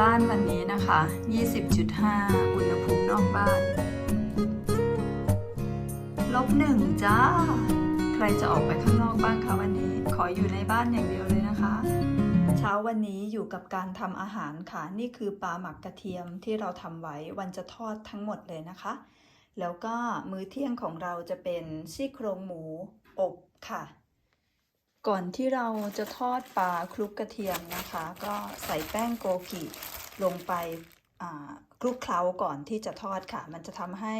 บ้านวันนี้นะคะ 20.5 อุณหภูมินอกบ้าน ลบหนึ่งจ้า ใครจะออกไปข้างนอกบ้างคะวันนี้ ขออยู่ในบ้านอย่างเดียวเลยนะคะ เช้าวันนี้อยู่กับการทำอาหารค่ะ นี่คือปลาหมักกระเทียมที่เราทำไว้วันจะทอดทั้งหมดเลยนะคะ แล้วก็มื้อเที่ยงของเราจะเป็นซี่โครงหมูอบค่ะ ก่อนที่เราจะทอดปลาคลุกกระเทียมนะคะ ก็ใส่แป้งโกกิลงไปคลุกเคล้าก่อนที่จะทอดค่ะ มันจะทำให้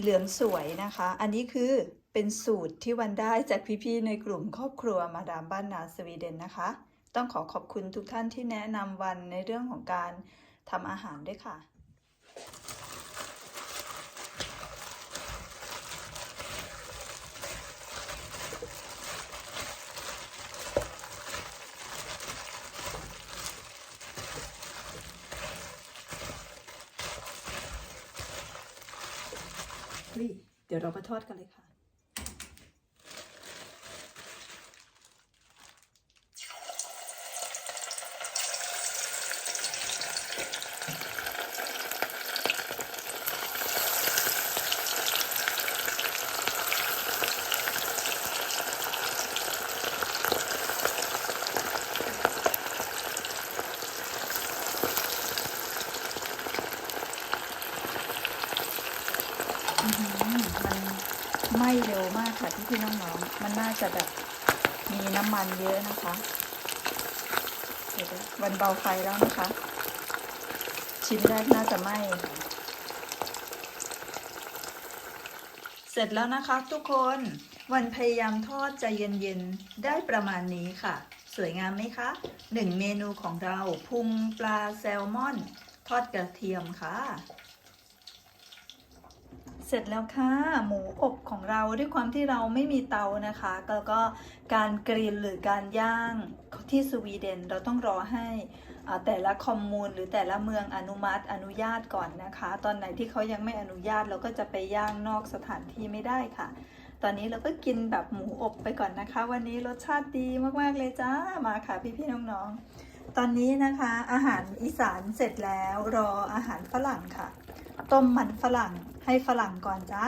เหลืองสวยนะคะ อันนี้คือเป็นสูตรที่วันได้จากพี่ๆในกลุ่มครอบครัวมาดามบ้านนาสวีเดนนะคะ ต้องขอขอบคุณทุกท่านที่แนะนำวันในเรื่องของการทำอาหารด้วยค่ะ เดี๋ยวเรามาทอดกันเลยค่ะ อื้อหือมัน ไหม้เร็วมากค่ะพี่พี่น้องๆมันน่าจะแบบมีน้ำมันเยอะนะคะเดี๋ยววันเบาไฟแล้วนะคะ ชิ้นแรกน่าจะไหม้เสร็จแล้วนะคะทุกคนวันพยายามทอดใจเย็นๆ ได้ประมาณนี้ค่ะ สวยงามไหมคะหนึ่งเมนูของเราพุงปลาแซลมอน ทอดกระเทียมค่ะ สร็จแล้วค่ะ หมูอบของเราด้วยความที่เราไม่มีเตานะคะแล้วก็การกรีลหรือการย่างที่สวีเดนเราต้องรอให้อ่าแต่ละคอมมูนหรือแต่ละเมืองอนุมัติอนุญาตก่อนนะคะ ตอนไหนที่เขายังไม่อนุญาตเราก็จะไปย่างนอกสถานที่ไม่ได้ค่ะ ตอนนี้เราก็กินแบบหมูอบไปก่อนนะคะ วันนี้รสชาติดีมากๆเลยจ้ามาค่ะพี่ๆน้องๆตอนนี้นะคะอาหารอีสานเสร็จแล้วรออาหารฝรั่งค่ะ ต้มมันฝรั่งให้ฝรั่งก่อนจ้า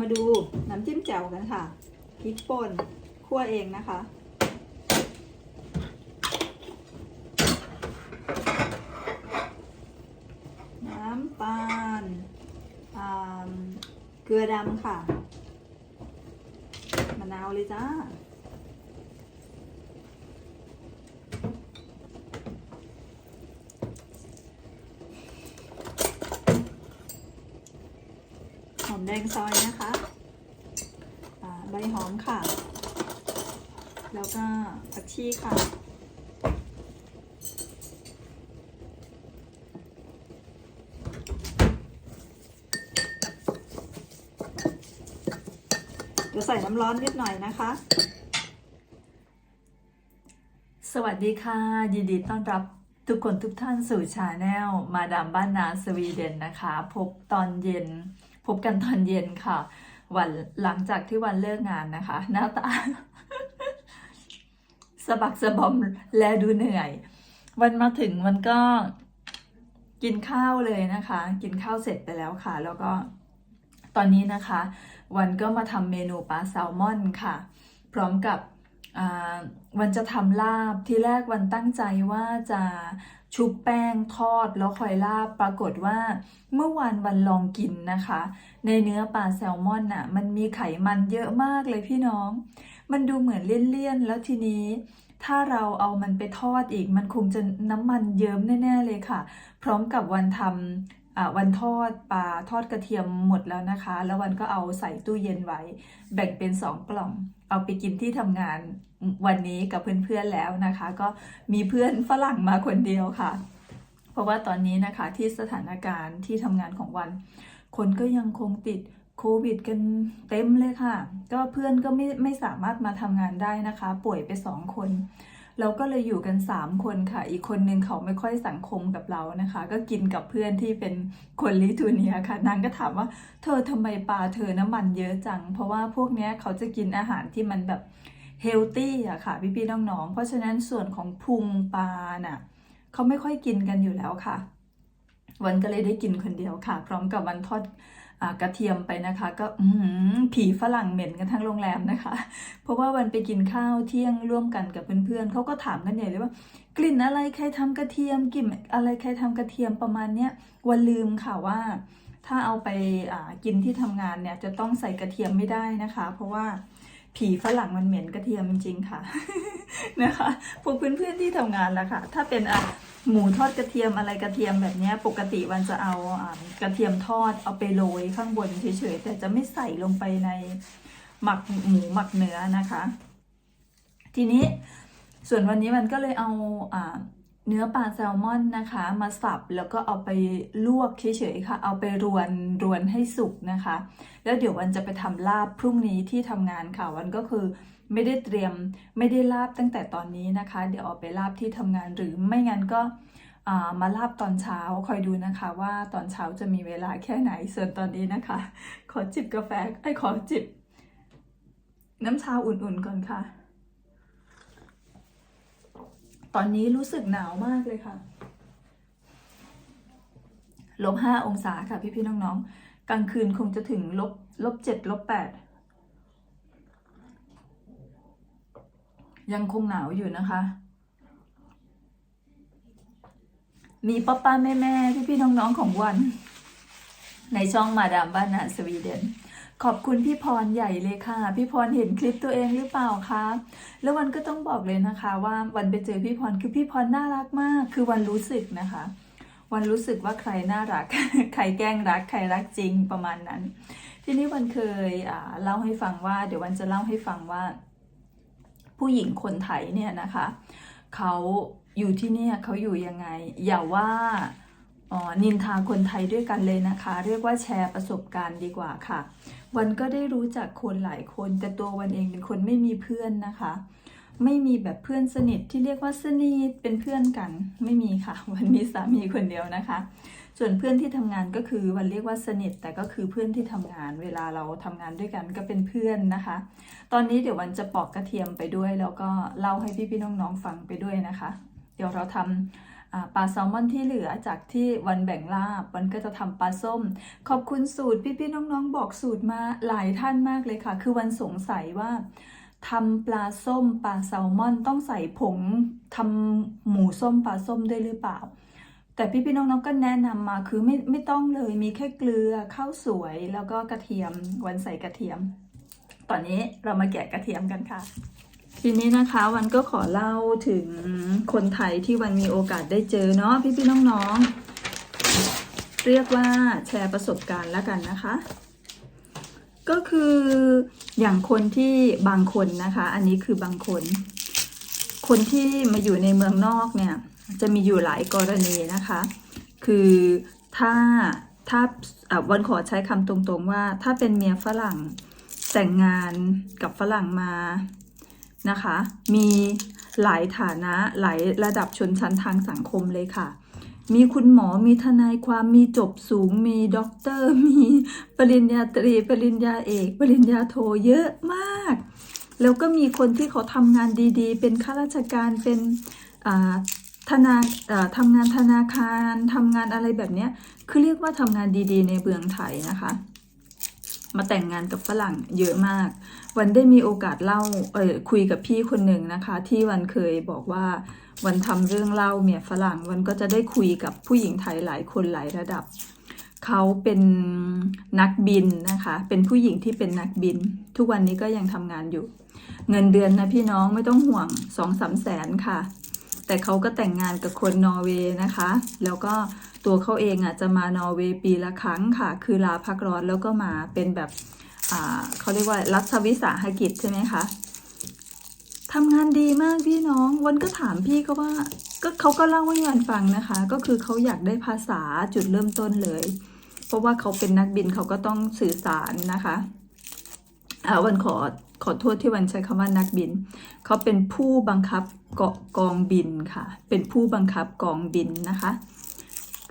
มาดูน้ำจิ้มแจ่วกันค่ะพริกป่นคั่วเองนะคะ น้ำตาลเกลือดำค่ะ มะนาวเลยจ้าหอมแดงซอยนะคะอ่าใบหอมค่ะ แล้วก็ผักชีค่ะ เดี๋ยวใส่น้ำร้อนนิดหน่อยนะคะ สวัสดีค่ะ ยินดีต้อนรับทุกคนทุกท่านสู่ชาแนลมาดามบ้านนาสวีเดนนะคะ พบตอนเย็น พบกันตอนเย็นค่ะ วันหลังจากที่วันเลิกงานนะคะ หน้าตา สะบักสะบอมและดูเหนื่อย วันมาถึงมันก็กินข้าวเลยนะคะ กินข้าวเสร็จไปแล้วค่ะ แล้วก็ตอนนี้นะคะ วันก็มาทำเมนูปลาแซลมอนค่ะ พร้อมกับอ่าวันจะทำลาบที่แรกวันตั้งใจว่าจะชุบแป้งทอดแล้วคอยลาบปรากฏว่าเมื่อวานวันลองกินนะคะ ในเนื้อปลาแซลมอนน่ะ มันมีไขมันเยอะมากเลยพี่น้อง มันดูเหมือนเลี่ยนๆ แล้วทีนี้ ถ้าเราเอามันไปทอดอีก มันคงจะน้ำมันเยิ้มแน่ๆเลยค่ะ พร้อมกับวันทำอ่าวันทอดปลาทอดกระเทียมหมดแล้วนะคะ แล้ววันก็เอาใส่ตู้เย็นไว้ แบ่งเป็นสองกล่อง เอาไปกินที่ทำงานวันนี้กับเพื่อนๆแล้วนะคะ ก็มีเพื่อนฝรั่งมาคนเดียวค่ะ เพราะว่าตอนนี้นะคะที่สถานการณ์ที่ทำงานของวัน คนก็ยังคงติด วิดกันเต็มเลยค่ะ ก็เพื่อนก็ไม่ไม่สามารถมาทำงานได้นะคะ ป่วยไปสองคน เราก็เลยอยู่กันสามคนค่ะ อีกคนนึงเขาไม่ค่อยสังคมกับเรานะคะ ก็กินกับเพื่อนที่เป็นคนลิทัวเนียค่ะ นางก็ถามว่า เธอทำไมปลาเธอน้ำมันเยอะจัง เพราะว่าพวกเนี้ยเขาจะกินอาหารที่มันแบบเฮลตี้อะค่ะ พี่ๆน้องๆ เพราะฉะนั้นส่วนของพุงปลาน่ะเขาไม่ค่อยกินกันอยู่แล้วค่ะ วันก็เลยได้กินคนเดียวค่ะ พร้อมกับวันทอด กระเทียมไปนะคะ ก็ผีฝรั่งเหม็นกันทั้งโรงแรมนะคะ เพราะว่าวันไปกินข้าวเที่ยงร่วมกันกับเพื่อนๆเขาก็ถามกันใหญ่เลยว่ากลิ่นอะไรใครทำกระเทียมกลิ่นอะไรใครทำกระเทียมประมาณเนี้ยวันลืมค่ะว่า ถ้าเอาไปกินที่ทำงานเนี่ยจะต้องใส่กระเทียมไม่ได้นะคะ เพราะว่าผีฝรั่งมันเหม็นกระเทียมจริงๆค่ะนะคะพวกเพื่อนๆที่ทำงานแล้วค่ะ ถ้าเป็นอะ หมูทอดกระเทียมอะไรกระเทียมแบบนี้ปกติวันจะเอาอกระเทียมทอดเอาไปโรยข้างบนเฉยๆแต่จะไม่ใส่ลงไปในหมักหมูหมักเนื้อนะคะ ทีนี้ส่วนวันนี้มันก็เลยเอาอ่าเนื้อปลาแซลมอนนะคะ มาสับแล้วก็เอาไปลวกเฉยๆค่ะ เอาไปรวนรวนให้สุกนะคะ แล้วเดี๋ยววันจะไปทำลาบพรุ่งนี้ที่ทำงานค่ะวันก็คือ ไม่ได้เตรียมไม่ได้ลาบตั้งแต่ตอนนี้นะคะ เดี๋ยวเอาไปลาบที่ทำงานหรือไม่งั้นก็มาลาบตอนเช้าคอยดูนะคะว่าตอนเช้าจะมีเวลาแค่ไหนส่วนตอนนี้นะคะ ขอจิบกาแฟไอ้ขอจิบ น้ำชาอุ่นๆก่อนค่ะ ตอนนี้รู้สึกหนาวมากเลยค่ะลบห้าองศาค่ะพี่ๆน้องๆ กลางคืนคงจะถึงลบลบเจ็ดลบแปด ยังคงหนาวอยู่นะคะ มีป้าป้าแม่แม่พี่พี่ๆน้องๆของวัน ในช่องมาดามบ้านนาสวีเดน ขอบคุณพี่พรใหญ่เลยค่ะ พี่พรเห็นคลิปตัวเองหรือเปล่าคะแล้ววันก็ต้องบอกเลยนะคะว่าวันไปเจอพี่พรคือพี่พรน่ารักมาก คือวันรู้สึกนะคะ วันรู้สึกว่าใครน่ารัก ใครแกล้งรัก ใครรักจริงประมาณนั้น ทีนี้วันเคยเล่าให้ฟังว่า เดี๋ยววันจะเล่าให้ฟังว่า ผู้หญิงคนไทยเนี่ยนะคะเขาอยู่ที่เนี่ยเขาอยู่ยังไง อย่าว่าออนินทาคนไทยด้วยกันเลยนะคะ เรียกว่าแชร์ประสบการณ์ดีกว่าค่ะ วันก็ได้รู้จักคนหลายคน แต่ตัววันเองเป็นคนไม่มีเพื่อนนะคะ ไม่มีแบบเพื่อนสนิทที่เรียกว่าสนิทเป็นเพื่อนกัน ไม่มีค่ะ วันมีสามีคนเดียวนะคะ ส่วนเพื่อนที่ทำงานก็คือวันเรียกว่าสนิท แต่ก็คือเพื่อนที่ทำงาน เวลาเราทำงานด้วยกันก็เป็นเพื่อนนะคะ ตอนนี้เดี๋ยววันจะปอกกระเทียมไปด้วย แล้วก็เล่าให้พี่ๆน้องๆฟังไปด้วยนะคะ เดี๋ยวเราทำอ่าปลาแซลมอนที่เหลือจากที่วันแบ่งลาบวันก็จะทำปลาส้ม ขอบคุณสูตรพี่ๆน้องๆ บอกสูตรมาหลายท่านมากเลยค่ะ คือวันสงสัยว่า ทำปลาส้มปลาแซลมอนต้องใส่ผงทำหมูส้มปลาส้มด้วยหรือเปล่า แต่พี่ๆน้องๆก็แนะนำมาคือไม่ไม่ต้องเลยมีแค่เกลือข้าวสวยแล้วก็กระเทียมวันใส่กระเทียม ตอนนี้เรามาแกะกระเทียมกันค่ะ ทีนี้นะคะวันก็ขอเล่าถึงคนไทยที่วันมีโอกาสได้เจอเนาะพี่ๆน้องๆเรียกว่าแชร์ประสบการณ์แล้วกันนะคะ ก็คืออย่างคนที่บางคนนะคะ อันนี้คือบางคน คนที่มาอยู่ในเมืองนอกเนี่ย จะมีอยู่หลายกรณีนะคะ คือถ้าถ้าวันขอใช้คำตรงๆว่า ถ้าเป็นเมียฝรั่งแต่งงานกับฝรั่งมานะคะ มีหลายฐานะหลายระดับชนชั้นทางสังคมเลยค่ะ มีคุณหมอมีทนายความมีจบสูง มีด็อกเตอร์ มีปริญญาตรี ปริญญาเอก ปริญญาโทเยอะมาก แล้วก็มีคนที่เขาทำงานดีๆ เป็นข้าราชการเป็นธนาทำงานธนาคารทำงานอะไรแบบเนี้ยคือเรียกว่าทำงานดีๆ ในเมืองไทยนะคะ มาแต่งงานกับฝรั่งเยอะมาก วันได้มีโอกาสเล่าคุยกับพี่คนหนึ่งนะคะ ที่วันเคยบอกว่า วันทำเรื่องเล่าเมียฝรั่งวันก็จะได้คุยกับผู้หญิงไทยหลายคนหลายระดับ เขาเป็นนักบินนะคะ เป็นผู้หญิงที่เป็นนักบิน ทุกวันนี้ก็ยังทำงานอยู่ เงินเดือนนะพี่น้องไม่ต้องห่วงสองสามแสนค่ะ แต่เขาก็แต่งงานกับคนนอร์เวย์นะคะ แล้วก็ตัวเขาเองอะจะมานอร์เวย์ปีละครั้งค่ะ คือลาพักร้อนแล้วก็มาเป็นแบบเขาเรียกว่ารัฐวิสาหกิจใช่ไหมคะ ทำงานดีมากพี่น้องวันก็ถามพี่ก็ว่า ก็เขาก็เล่าให้วันฟังนะคะ ก็คือเขาอยากได้ภาษาจุดเริ่มต้นเลย เพราะว่าเขาเป็นนักบินเขาก็ต้องสื่อสารนะคะอ่าวันขอขอโทษที่วันใช้คำว่านักบิน เขาเป็นผู้บังคับเกาะกองบินค่ะ เป็นผู้บังคับกองบินนะคะ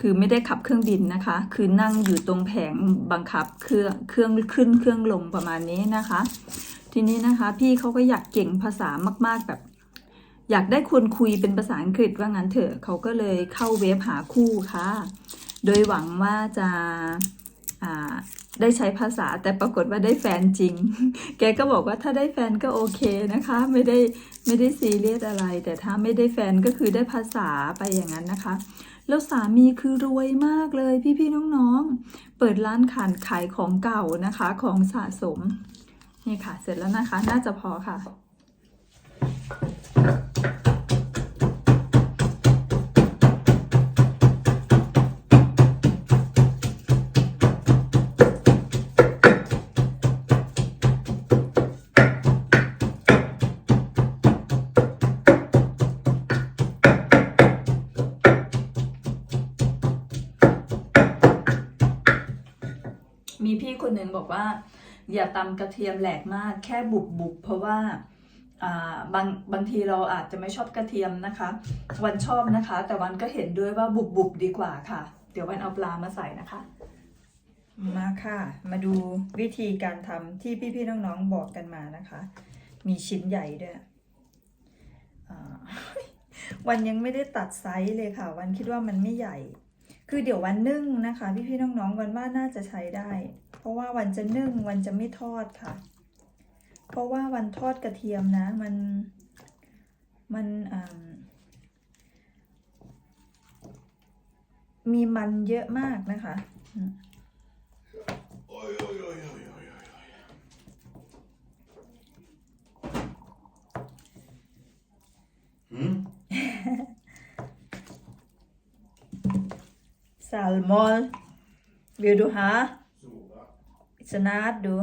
คือไม่ได้ขับเครื่องบินนะคะ คือนั่งอยู่ตรงแผงบังคับเครื่องเครื่องขึ้นเครื่องลงประมาณนี้นะคะ ทีนี้นะคะ พี่เขาก็อยากเก่งภาษามาก ๆ แบบ อยากได้คนคุยเป็นภาษาอังกฤษว่างั้นเถอะเขาก็เลยเข้าเว็บหาคู่ค่ะ โดยหวังว่าจะาได้ใช้ภาษาแต่ปรากฏว่าได้แฟนจริง แกก็บอกว่าถ้าได้แฟนก็โอเคนะคะ ไม่ได้ไม่ได้ซีเรียสอะไร แต่ถ้าไม่ได้แฟนก็คือได้ภาษาไปอย่างนั้นนะคะ แล้วสามีคือรวยมากเลยพี่ๆน้องๆ เปิดร้านขายขายของเก่านะคะของสะสม นี่ค่ะ เสร็จแล้วนะคะ น่าจะพอค่ะ มีพี่คนหนึ่งบอกว่า อย่าตำกระเทียมแหลกมากแค่บุบบุบๆเพราะว่าบางบางทีเราอาจจะไม่ชอบกระเทียมนะคะ วันชอบนะคะ แต่วันก็เห็นด้วยว่าบุบบุบๆดีกว่าค่ะ เดี๋ยววันเอาปลามาใส่นะคะ มาค่ะ มาดูวิธีการทำที่พี่ๆน้องๆบอกกันมานะคะ มีชิ้นใหญ่ด้วยวันยังไม่ได้ตัดไซส์เลยค่ะ วันคิดว่ามันไม่ใหญ่ คือเดี๋ยววันนึ่งนะคะ พี่ๆน้องๆวันว่าน่าจะใช้ได้ เพราะว่าวันจะนึ่งวันจะไม่ทอดค่ะ เพราะว่าวันทอดกระเทียมนะ มันมันมีมันเยอะมากนะคะอืม Oj, oj, oj, oj, oj, oj. oj. Mm. Salmon Vill du ha? Sova. Snart du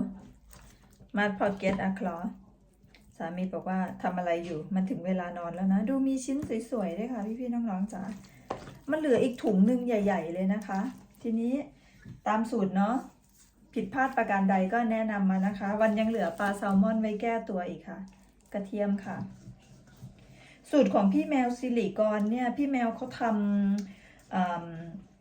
Mat pocket a c l a สามีบอกว่าทำอะไรอยู่ มันถึงเวลานอนแล้วนะ ดูมีชิ้นสวยๆด้วยค่ะพี่ๆน้องๆจ๋ามันเหลืออีกถุงหนึ่งใหญ่ ๆ เลยนะคะ ทีนี้ตามสูตรเนาะผิดพลาดประการใดก็แนะนำมานะคะ วันยังเหลือปลาแซลมอนไว้แก้ตัวอีกค่ะ กระเทียมค่ะ สูตรของพี่แมวสิริกรเนี่ย พี่แมวเขาทำอืม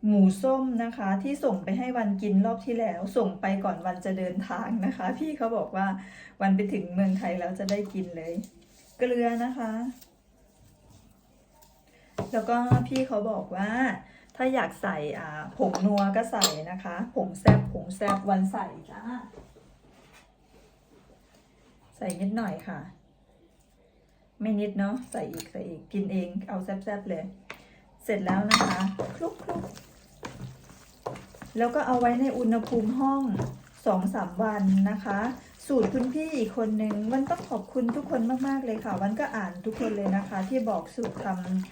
หมูส้มนะคะ ที่ส่งไปให้วันกินรอบที่แล้ว ส่งไปก่อนวันจะเดินทางนะคะ พี่เขาบอกว่าวันไปถึงเมืองไทยแล้วจะได้กินเลย เกลือนะคะ แล้วก็พี่เขาบอกว่า ถ้าอยากใส่อ่าผงนัวก็ใส่นะคะผงแซบผงแซบวันใส่จ้าใส่นิดหน่อยค่ะ ไม่นิดเนาะใส่อีกใส่อีกกินเองเอาแซบๆเลย ร็จแล้วนะคะคลุกคลุกแล้วก็เอาไว้ในอุณหภูมิห้องสองสามวันนะคะ สูตรคุณพี่อีกคนนึงวันต้องขอบคุณทุกคนมากๆเลยค่ะ วันก็อ่านทุกคนเลยนะคะ ที่บอกสูตรท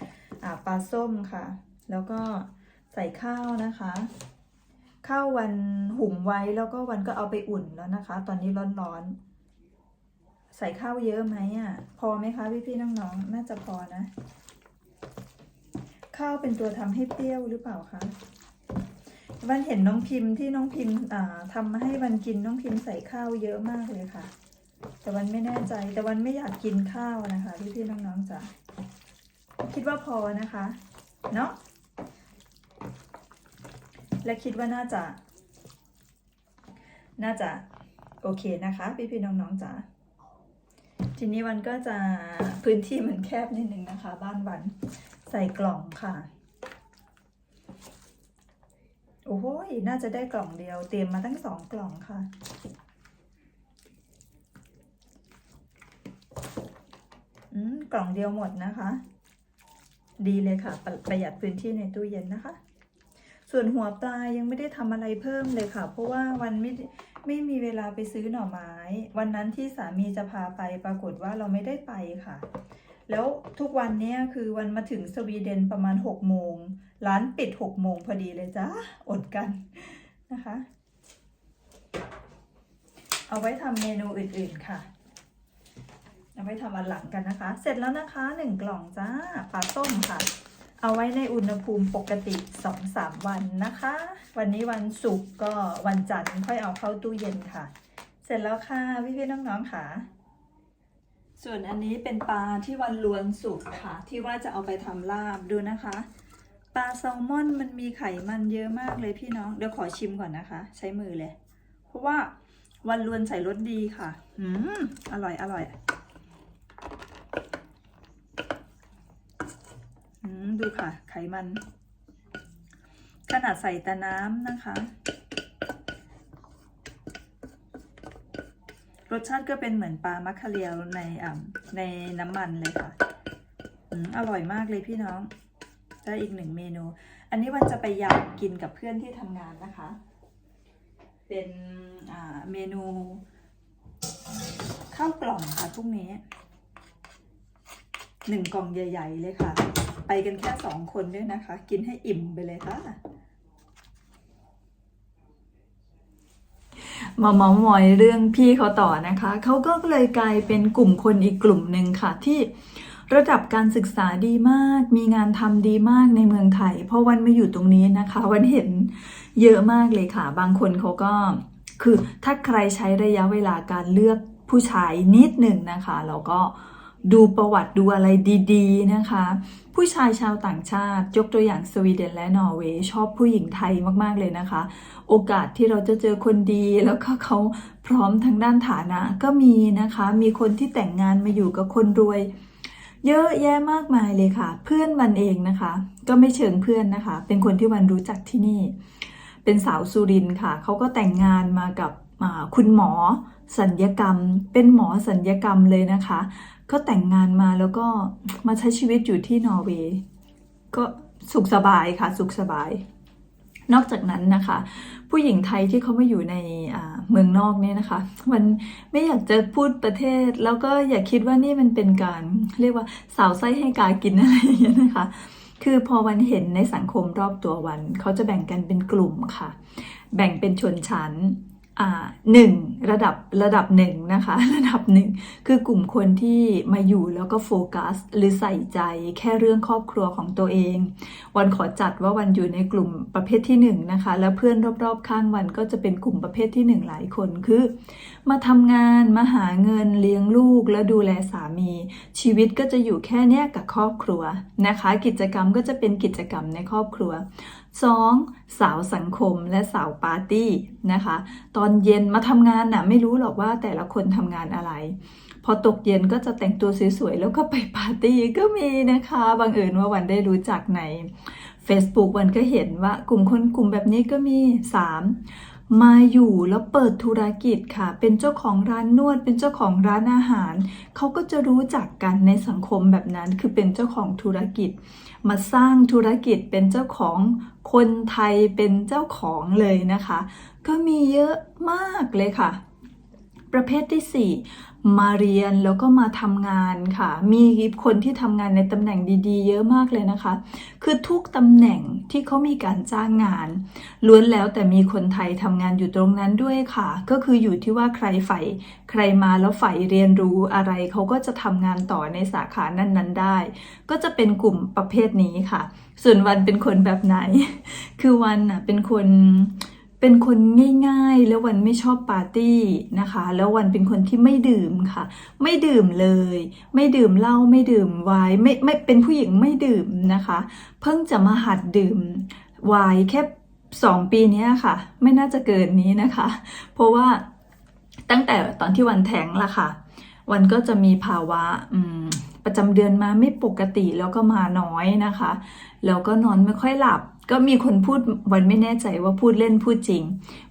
ำปลาส้มค่ะ แล้วก็ใส่ข้าวนะคะข้าววันหุงไว้แล้วก็วันก็เอาไปอุ่นแล้วนะคะ ตอนนี้ร้อนๆใส่ข้าวเยอะไหมอะ พอไหมคะพี่ๆน้องๆน่าจะพอนะ ข้าวเป็นตัวทำให้เปรี้ยวหรือเปล่าคะวันเห็นน้องพิมพ์ที่น้องพิมพ์ทำมาให้วันกินน้องพิมพ์ใส่ข้าวเยอะมากเลยค่ะ แต่วันไม่แน่ใจ แต่วันไม่อยากกินข้าวนะคะพี่พี่น้องๆจ๋าคิดว่าพอนะคะเนาะและคิดว่าน่าจะ น่าจะโอเคนะคะ พี่พี่น้องๆจ๋าทีนี้วันก็จะพื้นที่มันแคบนิดนึงนะคะ บ้านวัน ใส่กล่องค่ะ โอ้โหน่าจะได้กล่องเดียว เตรียมมาตั้งสองกล่องค่ะ อืม กล่องเดียวหมดนะคะ ดีเลยค่ะ ประประหยัดพื้นที่ในตู้เย็นนะคะ ส่วนหัวปลายังไม่ได้ทำอะไรเพิ่มเลยค่ะ เพราะว่าวันไม่ได้ไม่มีเวลาไปซื้อหน่อไม้ วันนั้นที่สามีจะพาไปปรากฏว่าเราไม่ได้ไปค่ะ แล้วทุกวันเนี้ยคือวันมาถึงสวีเดนประมาณ6โมงร้านปิด6โมงพอดีเลยจ้าอดกันนะคะ เอาไว้ทำเมนูอื่นๆค่ะ เอาไว้ทำอันหลังกันนะคะ เสร็จแล้วนะคะหนึ่งกล่องจ้าปลาต้มค่ะ เอาไว้ในอุณหภูมิปกติ2-3วันนะคะ วันนี้วันศุกร์ก็วันจันทร์ค่อยเอาเข้าตู้เย็นค่ะ เสร็จแล้วค่ะพี่ๆน้องๆค่ะ ส่วนอันนี้เป็นปลาที่วันลวนสุกค่ะ ที่ว่าจะเอาไปทำลาบดูนะคะ ปลาแซลมอนมันมีไขมันเยอะมากเลยพี่น้อง เดี๋ยวขอชิมก่อนนะคะ ใช้มือเลย เพราะว่าวันลวนใส่รสดีค่ะ อืม อร่อยอร่อยอืม ดูค่ะ ไขมัน ขนาดใส่แต่น้ำนะคะ รสชาติก็เป็นเหมือนปลามัคคาเรียวในอ่าในน้ำมันเลยค่ะอร่อยมากเลยพี่น้อง ได้อีกหนึ่งเมนู อันนี้วันจะไปยำกินกับเพื่อนที่ทำงานนะคะ เป็นอ่าเมนู ข้าวกล่องค่ะพรุ่งนี้หนึ่งกล่องใหญ่ ๆ เลยค่ะ ไปกันแค่สองคนด้วยนะคะ กินให้อิ่มไปเลยค่ะ มาเมาส์มอยเรื่องพี่เขาต่อนะคะเขาก็เลยกลายเป็นกลุ่มคนอีกกลุ่มหนึ่งค่ะที่ระดับการศึกษาดีมาก มีงานทำดีมากในเมืองไทย เพราะวันมาอยู่ตรงนี้นะคะ วันเห็นเยอะมากเลยค่ะ บางคนเขาก็คือถ้าใครใช้ระยะเวลาการเลือกผู้ชายนิดหนึ่งนะคะแล้วก็ ดูประวัติดูอะไรดีๆนะคะ ผู้ชายชาวต่างชาติยกตัวอย่างสวีเดนและนอร์เวย์ชอบผู้หญิงไทยมากๆเลยนะคะ โอกาสที่เราจะเจอคนดีแล้วก็เขาพร้อมทางด้านฐานะ ก็มีนะคะ มีคนที่แต่งงานมาอยู่กับคนรวย เยอะแยะมากมายเลยค่ะ เพื่อนมันเองนะคะ ก็ไม่เชิงเพื่อนนะคะ เป็นคนที่วันรู้จักที่นี่ เป็นสาวสุรินค่ะเขาก็แต่งงานมากับคุณหมอ สัญญกรรม เป็นหมอสัญญกรรมเลยนะคะ ก็แต่งงานมาแล้วก็มาใช้ชีวิตอยู่ที่นอร์เวย์ก็สุขสบายค่ะสุขสบาย นอกจากนั้นนะคะ ผู้หญิงไทยที่เขามาอยู่ในเมืองนอกเนี่ยนะคะ มันไม่อยากจะพูดประเทศ แล้วก็อย่าคิดว่านี่มันเป็นการ เรียกว่าสาวไส้ให้กากินอะไรอย่างเงี้ยนะคะคือพอวันเห็นในสังคมรอบตัววัน เขาจะแบ่งกันเป็นกลุ่มค่ะ แบ่งเป็นชนชั้น หนึ่งระดับระดับหนึ่งนะคะ ระดับหนึ่งคือกลุ่มคนที่มาอยู่แล้วก็โฟกัส หรือใส่ใจแค่เรื่องครอบครัวของตัวเอง วันขอจัดว่าวันอยู่ในกลุ่มประเภทที่หนึ่งนะคะ แล้วเพื่อนรอบๆข้างวันก็จะเป็นกลุ่มประเภทที่หนึ่งหลายคนคือ มาทำงานมาหาเงินเลี้ยงลูกแล้วดูแลสามี ชีวิตก็จะอยู่แค่เนี้ยกับครอบครัวนะคะ กิจกรรมก็จะเป็นกิจกรรมในครอบครัว 2. สาวสังคมและสาวปาร์ตี้นะคะ ตอนเย็นมาทำงานน่ะไม่รู้หรอกว่าแต่ละคนทำงานอะไร พอตกเย็นก็จะแต่งตัวสวยๆ แล้วก็ไปปาร์ตี้ก็มีนะคะบังเอิญว่าวันได้รู้จักใน Facebook วันก็เห็นว่ากลุ่มคนกลุ่มแบบนี้ก็มี 3. มาอยู่แล้วเปิดธุรกิจค่ะ เป็นเจ้าของร้านนวด เป็นเจ้าของร้านอาหาร เขาก็จะรู้จักกันในสังคมแบบนั้นคือเป็นเจ้าของธุรกิจ มาสร้างธุรกิจเป็นเจ้าของคนไทยเป็นเจ้าของเลยนะคะ ก็มีเยอะมากเลยค่ะ ประเภทที่4 มาเรียนแล้วก็มาทำงานค่ะ มีคนที่ทำงานในตำแหน่งดี ๆ เยอะมากเลยนะคะ คือทุกตำแหน่งที่เขามีการจ้างงาน ล้วนแล้วแต่มีคนไทยทำงานอยู่ตรงนั้นด้วยค่ะ ก็คืออยู่ที่ว่าใครใฝ่ใครมาแล้วใฝ่เรียนรู้อะไรเขาก็จะทำงานต่อในสาขานั้นๆ ได้ ก็จะเป็นกลุ่มประเภทนี้ค่ะ ส่วนวันเป็นคนแบบไหน คือวันน่ะเป็นคน เป็นคนง่ายๆ แล้ววันไม่ชอบปาร์ตี้นะคะ แล้ววันเป็นคนที่ไม่ดื่มค่ะ ไม่ดื่มเลย ไม่ดื่มเหล้าไม่ดื่มไวน์ไม่ไม่เป็นผู้หญิงไม่ดื่มนะคะ เพิ่งจะมาหัดดื่มไวน์แค่สองปีนี้ค่ะ ไม่น่าจะเกินนี้นะคะ เพราะว่าตั้งแต่ตอนที่วันแท้งละค่ะ วันก็จะมีภาวะประจำเดือนมาไม่ปกติแล้วก็มาน้อยนะคะ แล้วก็นอนไม่ค่อยหลับ ก็มีคนพูดวันไม่แน่ใจว่าพูดเล่นพูดจริง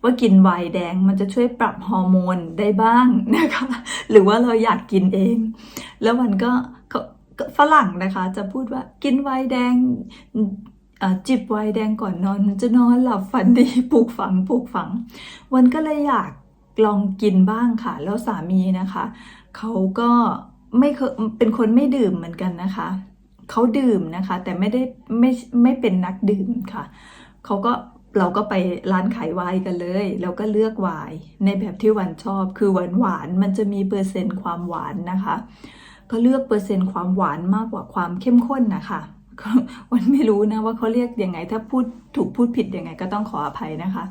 ว่ากินไวน์แดงมันจะช่วยปรับฮอร์โมนได้บ้างนะคะ หรือว่าเราอยากกินเอง แล้วมันก็ฝรั่งนะคะ จะพูดว่ากินไวน์แดงจิบไวน์แดงก่อนนอน มันจะนอนหลับฝันดีปลูกฝังปลูกฝัง วันก็เลยอยากลองกินบ้างค่ะ แล้วสามีนะคะ เขาก็ไม่เคยเป็นคนไม่ดื่มเหมือนกันนะคะ เขาดื่มนะคะ แต่ไม่ได้ไม่ไม่เป็นนักดื่มค่ะเขาก็เราก็ไปร้านขายไวน์กันเลย แล้วก็เลือกไวน์ในแบบที่วันชอบคือหวานหวานมันจะมีเปอร์เซ็นต์ความหวานนะคะ ก็เลือกเปอร์เซ็นต์ความหวานมากกว่าความเข้มข้นนะคะวันไม่รู้นะว่าเขาเรียกยังไง ถ้าพูดถูกพูดผิดยังไงก็ต้องขออภัยนะคะ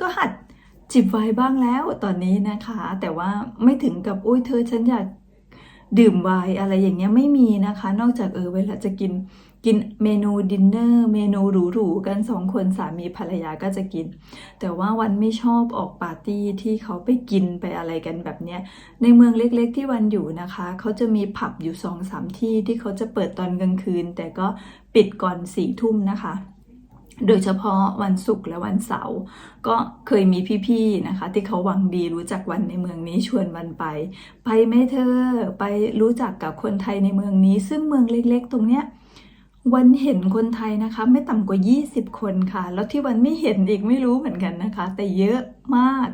ก็หัดจิบไวน์บ้างแล้วตอนนี้นะคะ แต่ว่าไม่ถึงกับอุ้ยเธอฉันอยาก ดื่มไวน์อะไรอย่างเงี้ยไม่มีนะคะ นอกจากเออเวลาจะกินกินเมนูดินเนอร์เมนูหรูๆกันสองคนสามีภรรยาก็จะกิน แต่ว่าวันไม่ชอบออกปาร์ตี้ที่เขาไปกินไปอะไรกันแบบเนี้ยในเมืองเล็กๆที่วันอยู่นะคะ เขาจะมีผับอยู่สองสามที่ที่เขาจะเปิดตอนกลางคืน แต่ก็ปิดก่อนสี่ทุ่มนะคะ โดยเฉพาะวันศุกร์และวันเสาร์ก็เคยมีพี่ๆนะคะ ที่เขาหวังดีรู้จักวันในเมืองนี้ชวนวันไป ไปไหมเธอไปรู้จักกับคนไทยในเมืองนี้ ซึ่งเมืองเล็กๆ ตรงเนี้ยวันเห็นคนไทยนะคะ ไม่ต่ำกว่า 20 คนค่ะ แล้วที่วันไม่เห็นอีกไม่รู้เหมือนกันนะคะ แต่เยอะมาก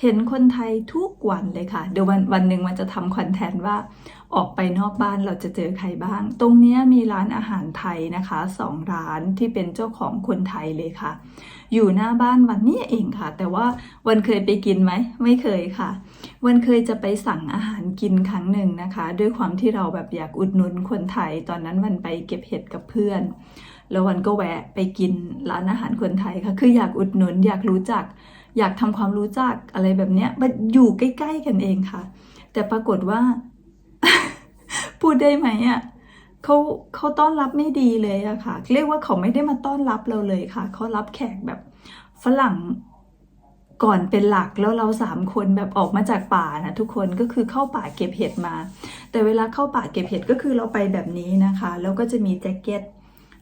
เห็นคนไทยทุกวันเลยค่ะ เดี๋ยววันวันหนึ่งมันจะทำคอนเทนต์ว่า ออกไปนอกบ้านเราจะเจอใครบ้าง ตรงนี้มีร้านอาหารไทยนะคะสองร้านที่เป็นเจ้าของคนไทยเลยค่ะ อยู่หน้าบ้านวันนี้เองค่ะ แต่ว่าวันเคยไปกินไหม ไม่เคยค่ะ วันเคยจะไปสั่งอาหารกินครั้งหนึ่งนะคะ ด้วยความที่เราแบบอยากอุดหนุนคนไทย ตอนนั้นวันไปเก็บเห็ดกับเพื่อน แล้ววันก็แวะไปกินร้านอาหารคนไทยค่ะ คืออยากอุดหนุนอยากรู้จัก อยากทำความรู้จักอะไรแบบเนี้ยมันอยู่ใกล้ ๆ กันเองค่ะ แต่ปรากฏว่า พูดได้ไหมอะเขาเขาต้อนรับไม่ดีเลยอะค่ะ เรียกว่าเขาไม่ได้มาต้อนรับเราเลยค่ะ เขารับแขกแบบฝรั่งก่อนเป็นหลักแล้วเราสามคนแบบออกมาจากป่านะทุกคนก็คือเข้าป่าเก็บเห็ดมา แต่เวลาเข้าป่าเก็บเห็ดก็คือเราไปแบบนี้นะคะ แล้วก็จะมีแจ็คเก็ต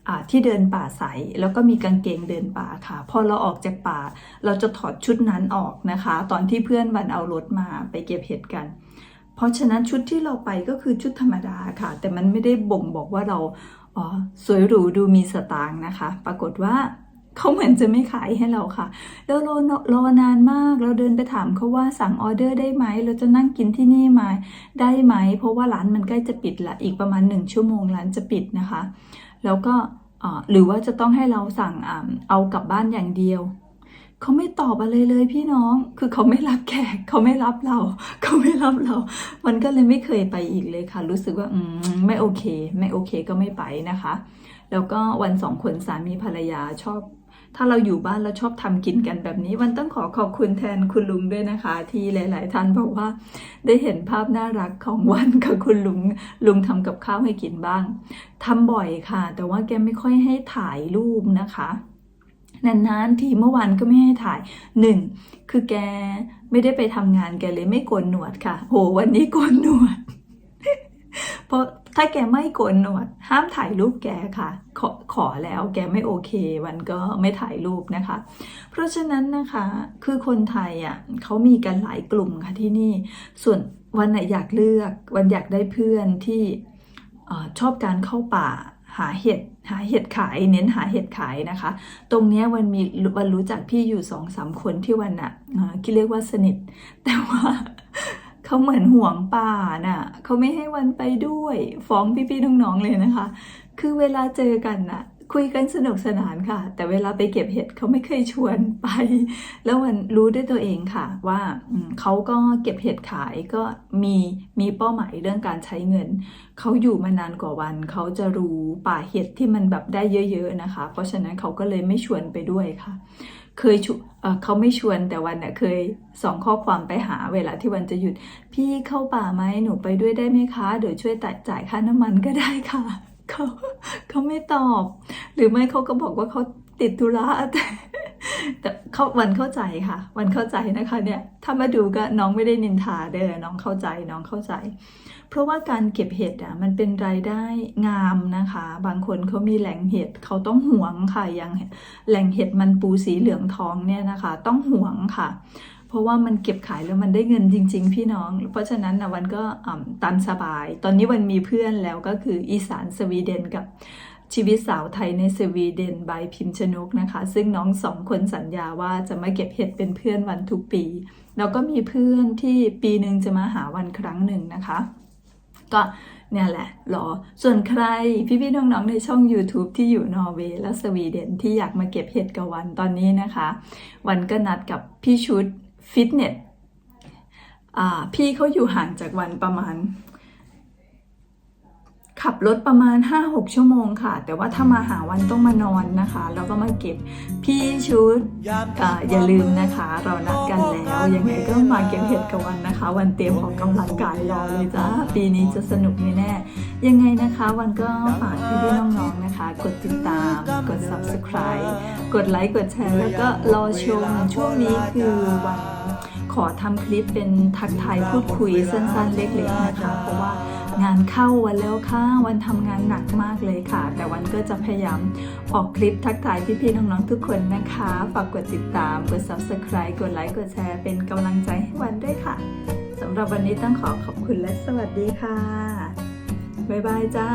อ่าที่เดินป่าใสแล้วก็มีกางเกงเดินป่าค่ะ พอเราออกจากป่า เราจะถอดชุดนั้นออกนะคะ ตอนที่เพื่อนวันเอารถมาไปเก็บเห็ดกัน ราะฉะนั้นชุดที่เราไปก็คือชุดธรรมดาค่ะ แต่มันไม่ได้บ่งบอกว่าเราอ๋อสวยหรูดูมีสตางค์นะคะ ปรากฏว่าเขาเหมือนจะไม่ขายให้เราค่ะ แล้วรอรอนานมาก เราเดินไปถามเขาว่าสั่งออเดอร์ได้ไหม เราจะนั่งกินที่นี่ไหมได้ไหม เพราะว่าร้านมันใกล้จะปิดละอีกประมาณหนึ่งชั่วโมงร้านจะปิดนะคะ แล้วก็หรือว่าจะต้องให้เราสั่งอเอากลับบ้านอย่างเดียว เขาไม่ตอบอะไรเลยพี่น้อง คือเขาไม่รับแขก เขาไม่รับเรา เขาไม่รับเรา มันก็เลยไม่เคยไปอีกเลยค่ะ รู้สึกว่าอืมไม่โอเค ไม่โอเคก็ไม่ไปนะคะ แล้วก็วันสองคนสามีภรรยาชอบ ถ้าเราอยู่บ้านแล้วชอบทำกินกันแบบนี้ วันต้องขอขอบคุณแทนคุณลุงด้วยนะคะ ที่หลาย ๆ ท่านบอกว่า ได้เห็นภาพน่ารักของวันกับคุณลุง ลุงทำกับข้าวให้กินบ้างทำบ่อยค่ะ แต่ว่าแกไม่ค่อยให้ถ่ายรูปนะคะ นานๆทีเมื่อวานก็ไม่ให้ถ่ายหนึ่งคือแกไม่ได้ไปทำงานแกเลยไม่โกนหนวดค่ะ โหวันนี้โกนหนวด เพราะถ้าแกไม่โกนหนวด ห้ามถ่ายรูปแกค่ะ ขอขอแล้วแกไม่โอเควันก็ไม่ถ่ายรูปนะคะ เพราะฉะนั้นนะคะคือคนไทยอะเขามีกันหลายกลุ่มค่ะที่นี่ ส่วนวันไหนอยากเลือก วันอยากได้เพื่อนที่ออชอบการเข้าป่า หาเห็ดหาเห็ดขายเน้นหาเห็ดขายนะคะ ตรงเนี้ยวันมีวันรู้จักพี่อยู่สองสามคนที่วันอะเอ่อคิดเรียกว่าสนิท แต่ว่าเขาเหมือนห่วงป่าน่ะเขาไม่ให้วันไปด้วย ฟ้องพี่ๆน้องๆเลยนะคะ คือเวลาเจอกันน่ะ คุยกันสนุกสนานค่ะ แต่เวลาไปเก็บเห็ดเขาไม่เคยชวนไป แล้วมันรู้ด้วยตัวเองค่ะ ว่าเขาก็เก็บเห็ดขายก็มีมีเป้าหมายเรื่องการใช้เงิน เขาอยู่มานานกว่าวัน เขาจะรู้ป่าเห็ดที่มันแบบได้เยอะ ๆนะคะ เพราะฉะนั้นเขาก็เลยไม่ชวนไปด้วยค่ะ เคยชเเขาไม่ชวนแต่วันน่ะเคยส่งข้อความไปหาเวลาที่วันจะหยุด พี่เข้าป่าไหมหนูไปด้วยได้ไหมคะเดี๋ยวช่วยจ่ายค่าน้ำมันก็ได้ค่ะ เขาเขาไม่ตอบ หรือไม่เขาก็บอกว่าเขาติดธุระแต่แต่เขาวันเข้าใจค่ะ วันเข้าใจนะคะเนี่ยถ้ามาดูก็น้องไม่ได้นินทาเด้อน้องเข้าใจน้องเข้าใจ เพราะว่าการเก็บเห็ดอะมันเป็นรายได้งามนะคะ บางคนเขามีแหล่งเห็ดเขาต้องหวงค่ะอย่างแหล่งเห็ดมันปูสีเหลืองทองเนี่ยนะคะ ต้องหวงค่ะ เพราะว่ามันเก็บขายแล้วมันได้เงินจริง ๆ พี่น้อง เพราะฉะนั้นนะวันก็ตามสบาย ตอนนี้วันมีเพื่อนแล้วก็คืออีสานสวีเดนกับชีวิตสาวไทยในสวีเดนบายพิมพ์ชนกนะคะ ซึ่งน้องสองคนสัญญาว่าจะมาเก็บเห็ดเป็นเพื่อนวันทุกปี แล้วก็มีเพื่อนที่ปีหนึ่งจะมาหาวันครั้งหนึ่งนะคะ ก็เนี่ยแหละหรอ ส่วนใครพี่ๆน้องๆในช่อง YouTube ที่อยู่นอร์เวย์และสวีเดนที่อยากมาเก็บเห็ดกับวันตอนนี้นะคะ วันก็นัดกับพี่ชุด ฟิตเนสอ่าพี่เขาอยู่ห่างจากวันประมาณ ขับรถประมาณ 5-6 ชั่วโมงค่ะ แต่ว่าถ้ามาหาวันต้องมานอนนะคะ แล้วก็มาเก็บพี่ชุดออย่าลืมนะคะ เรานัดกันแล้วยังไงก็มาเก็บเห็ดกับวันนะคะ วันเตรียมออกกำลังกายรอเลยจ้าปีนี้จะสนุกแน่ๆยังไงนะคะวันก็ฝากพี่ๆน้องๆนะคะ กดติดตาม กด subscribe กดไลค์กดแชร์แล้วก็รอชมช่วงนี้คือวันขอทำคลิปเป็นทักทายพูดคุยสั้นๆเล็กๆนะคะ เพราะว่า งานเข้าวันแล้วค่ะวันทำงานหนักมากเลยค่ะ แต่วันก็จะพยายามออกคลิปทักทายพี่ๆน้องๆทุกคนนะคะ ฝากกดติดตาม กด subscribe กดไลค์กดแชร์เป็นกำลังใจให้วันด้วยค่ะสำหรับวันนี้ต้องขอขอบคุณและสวัสดีค่ะ บ๊ายบายจ้า